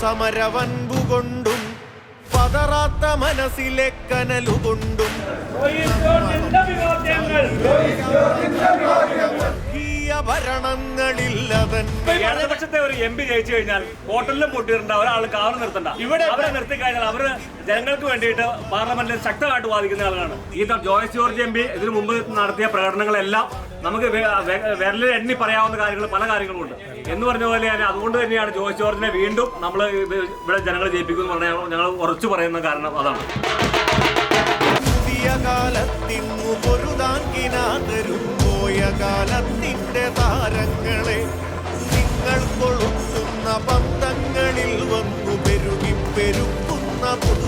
സമരവൻപുകൊണ്ടും പതറാത്ത മനസ്സിലെ കനലുകൊണ്ടും ഇടതുപക്ഷത്തെ ഒരു എം പി ജയിച്ചു കഴിഞ്ഞാൽ ഹോട്ടലിലും പൊട്ടിയിട്ടുണ്ട് ഒരാൾ കാർ നിർത്തണ്ട. ഇവിടെ അവരെ നിർത്തി കഴിഞ്ഞാൽ അവർ ജനങ്ങൾക്ക് വേണ്ടിയിട്ട് പാർലമെന്റിൽ ശക്തമായിട്ട് വാദിക്കുന്ന ആളാണ് ഈ ജോയ്സ് ജോർജ് എം പി ഇതിനു മുമ്പ് നടത്തിയ പ്രകടനങ്ങളെല്ലാം നമുക്ക് വിരലിൽ എണ്ണി പറയാവുന്ന കാര്യങ്ങൾ പല കാര്യങ്ങളും ഉണ്ട് എന്ന് പറഞ്ഞ പോലെ തന്നെ അതുകൊണ്ട് തന്നെയാണ് ജോയ് ജോർജിനെ വീണ്ടും നമ്മൾ ഇവിടെ ജനങ്ങൾ ജയിപ്പിക്കുന്നു പറഞ്ഞാൽ ഞങ്ങൾ ഉറച്ചു പറയുന്ന കാരണം അതാണ്. പുതിയ താരങ്ങളെ നിങ്ങൾ കൊളുത്തുന്ന പന്തങ്ങളിൽ വന്നു പെരുകി പെരുക്കുന്ന പുതു